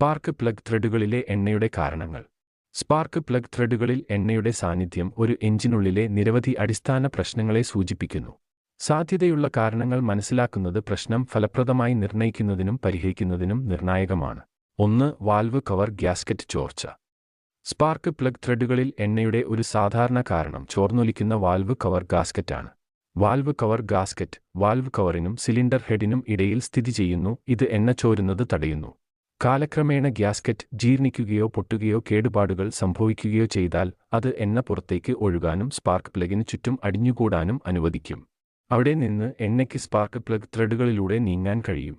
Spark plug ത്രെഡുകളിലെ എണ്ണയുടെ കാരണങ്ങൾ. Spark plug ത്രെഡുകളിൽ എണ്ണയുടെ സാന്നിധ്യം ഒരു എഞ്ചിനുള്ളിലെ നിരവധി അടിസ്ഥാന പ്രശ്നങ്ങളെ സൂചിപ്പിക്കുന്നു. സാധ്യതയുള്ള കാരണങ്ങൾ മനസ്സിലാക്കുന്നത് പ്രശ്നം ഫലപ്രദമായി നിർണയിക്കുന്നതിനും പരിഹരിക്കുന്നതിനും നിർണായകമാണ്. ഒന്ന് വാൽവ് കവർ ഗ്യാസ്കറ്റ് ചോർച്ച. സ്പാർക്ക് പ്ലഗ് ത്രെഡുകളിൽ എണ്ണയുടെ ഒരു സാധാരണ കാരണം ചോർന്നൊലിക്കുന്ന വാൽവ് കവർ ഗാസ്കറ്റാണ്. വാൽവ് കവർ ഗാസ്കറ്റ് വാൽവ് കവറിനും സിലിണ്ടർ ഹെഡിനും ഇടയിൽ സ്ഥിതി ചെയ്യുന്നു ഇത് എണ്ണ ചോരുന്നത് തടയുന്നു. കാലക്രമേണ ഗ്യാസ്കറ്റ് ജീർണിക്കുകയോ പൊട്ടുകയോ കേടുപാടുകൾ സംഭവിക്കുകയോ ചെയ്താൽ അത് എണ്ണ പുറത്തേക്ക് ഒഴുകാനും സ്പാർക്ക് പ്ലഗിന് ചുറ്റും അടിഞ്ഞുകൂടാനും അനുവദിക്കും. അവിടെ നിന്ന് എണ്ണയ്ക്ക് സ്പാർക്ക് പ്ലഗ് ത്രെഡുകളിലൂടെ നീങ്ങാൻ കഴിയും.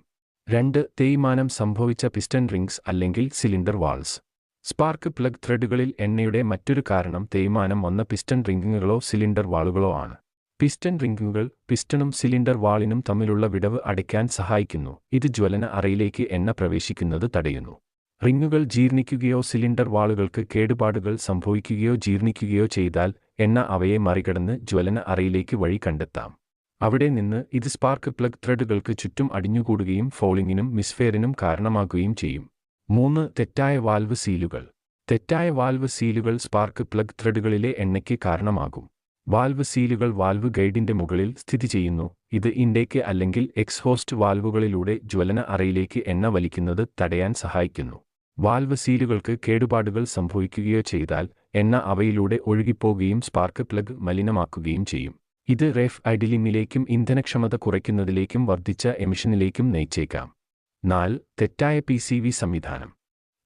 രണ്ട് തേയ്മാനം സംഭവിച്ച പിസ്റ്റൺ റിംഗ്സ് അല്ലെങ്കിൽ സിലിണ്ടർ വാൾസ്. സ്പാർക്ക് പ്ലഗ് ത്രെഡുകളിൽ എണ്ണയുടെ മറ്റൊരു കാരണം തേയ്മാനം വന്ന പിസ്റ്റൺ റിംഗുകളോ സിലിണ്ടർ വാളുകളോ ആണ്. പിസ്റ്റൺ റിംഗുകൾ പിസ്റ്റണും സിലിണ്ടർ വാളിനും തമ്മിലുള്ള വിടവ് അടയ്ക്കാൻ സഹായിക്കുന്നു. ഇത് ജ്വലന അറയിലേക്ക് എണ്ണ പ്രവേശിക്കുന്നത് തടയുന്നു. റിംഗുകൾ ജീർണിക്കുകയോ സിലിണ്ടർ വാളുകൾക്ക് കേടുപാടുകൾ സംഭവിക്കുകയോ ജീർണിക്കുകയോ ചെയ്താൽ എണ്ണ അവയെ മറികടന്ന് ജ്വലന അറയിലേക്ക് വഴി കണ്ടെത്താം. അവിടെ നിന്ന് ഇത് സ്പാർക്ക് പ്ലഗ് ത്രെഡുകൾക്ക് ചുറ്റും അടിഞ്ഞുകൂടുകയും ഫോളിങ്ങിനും മിസ്ഫെയറിനും കാരണമാകുകയും ചെയ്യും. മൂന്ന് തെറ്റായ വാൽവ് സീലുകൾ. തെറ്റായ വാൽവ് സീലുകൾ സ്പാർക്ക് പ്ലഗ് ത്രെഡുകളിലെ എണ്ണയ്ക്ക് കാരണമാകും. വാൽവ് സീലുകൾ വാൽവ് ഗൈഡിന്റെ മുകളിൽ സ്ഥിതി ചെയ്യുന്നു. ഇത് ഇൻഡേക്ക് അല്ലെങ്കിൽ എക്സ്ഹോസ്റ്റ് വാൽവുകളിലൂടെ ജ്വലന അറയിലേക്ക് എണ്ണ വലിക്കുന്നത് തടയാൻ സഹായിക്കുന്നു. വാൽവ് സീലുകൾക്ക് കേടുപാടുകൾ സംഭവിക്കുകയോ ചെയ്താൽ എണ്ണ അവയിലൂടെ ഒഴുകിപ്പോകുകയും സ്പാർക്ക് പ്ലഗ് മലിനമാക്കുകയും ചെയ്യും. ഇത് റേഫ് ഐഡിലിങ്ങിലേക്കും ഇന്ധനക്ഷമത കുറയ്ക്കുന്നതിലേക്കും വർദ്ധിച്ച എമിഷനിലേക്കും നയിച്ചേക്കാം. നാല് തെറ്റായ പി സംവിധാനം.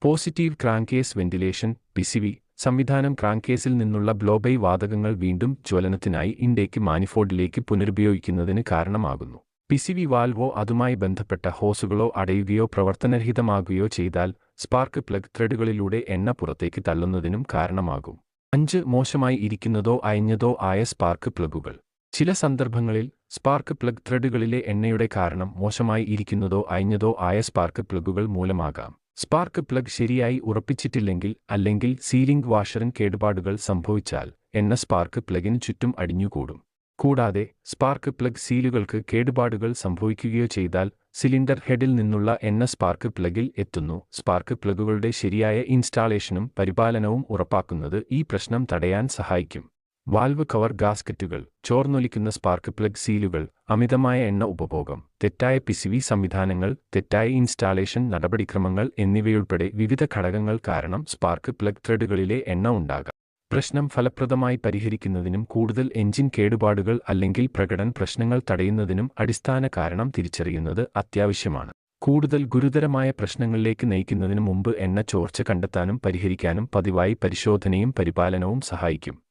പോസിറ്റീവ് ക്രാങ്കേസ് വെന്റിലേഷൻ പി സംവിധാനം ക്രാങ്കേസിൽ നിന്നുള്ള ബ്ലോബൈ വാതകങ്ങൾ വീണ്ടും ജ്വലനത്തിനായി ഇൻഡേക്ക് മാനിഫോർഡിലേക്ക് പുനരുപയോഗിക്കുന്നതിന് കാരണമാകുന്നു. പിസിവി വാൽവോ അതുമായി ബന്ധപ്പെട്ട ഹോസുകളോ അടയുകയോ പ്രവർത്തനരഹിതമാകുകയോ ചെയ്താൽ സ്പാർക്ക് പ്ലഗ് ത്രെഡുകളിലൂടെ എണ്ണ പുറത്തേക്ക് തള്ളുന്നതിനും കാരണമാകും. അഞ്ച് മോശമായി ഇരിക്കുന്നതോ അയഞ്ഞതോ ആയ സ്പാർക്ക് പ്ലഗുകൾ. ചില സന്ദർഭങ്ങളിൽ സ്പാർക്ക് പ്ലഗ് ത്രെഡുകളിലെ എണ്ണയുടെ കാരണം മോശമായി ഇരിക്കുന്നതോ അയഞ്ഞതോ ആയ സ്പാർക്ക് പ്ലഗുകൾ മൂലമാകാം. സ്പാർക്ക് പ്ലഗ് ശരിയായി ഉറപ്പിച്ചിട്ടില്ലെങ്കിൽ അല്ലെങ്കിൽ സീലിംഗ് വാഷറിൻ കേടുപാടുകൾ സംഭവിച്ചാൽ എണ്ണ സ്പാർക്ക് പ്ലഗിന് ചുറ്റും അടിഞ്ഞുകൂടും. കൂടാതെ സ്പാർക്ക് പ്ലഗ് സീലുകൾക്ക് കേടുപാടുകൾ സംഭവിക്കുകയോ ചെയ്താൽ സിലിണ്ടർ ഹെഡിൽ നിന്നുള്ള എണ്ണ സ്പാർക്ക് പ്ലഗിൽ എത്തുന്നു. സ്പാർക്ക് പ്ലഗുകളുടെ ശരിയായ ഇൻസ്റ്റാളേഷനും പരിപാലനവും ഉറപ്പാക്കുന്നത് ഈ പ്രശ്നം തടയാൻ സഹായിക്കും. വാൽവ് കവർ ഗാസ്കറ്റുകൾ ചോർന്നൊലിക്കുന്ന സ്പാർക്ക് പ്ലഗ് സീലുകൾ അമിതമായ എണ്ണ ഉപഭോഗം തെറ്റായ പിസിവി സംവിധാനങ്ങൾ തെറ്റായ ഇൻസ്റ്റാളേഷൻ നടപടിക്രമങ്ങൾ എന്നിവയുൾപ്പെടെ വിവിധ ഘടകങ്ങൾ കാരണം സ്പാർക്ക് പ്ലഗ് ത്രെഡുകളിലെ എണ്ണ ഉണ്ടാകാം. പ്രശ്നം ഫലപ്രദമായി പരിഹരിക്കുന്നതിനും കൂടുതൽ എഞ്ചിൻ കേടുപാടുകൾ അല്ലെങ്കിൽ പ്രകടന പ്രശ്നങ്ങൾ തടയുന്നതിനും അടിസ്ഥാന കാരണം തിരിച്ചറിയുന്നത് അത്യാവശ്യമാണ്. കൂടുതൽ ഗുരുതരമായ പ്രശ്നങ്ങളിലേക്ക് നയിക്കുന്നതിനു മുമ്പ് എണ്ണ ചോർച്ച കണ്ടെത്താനും പരിഹരിക്കാനും പതിവായി പരിശോധനയും പരിപാലനവും സഹായിക്കും.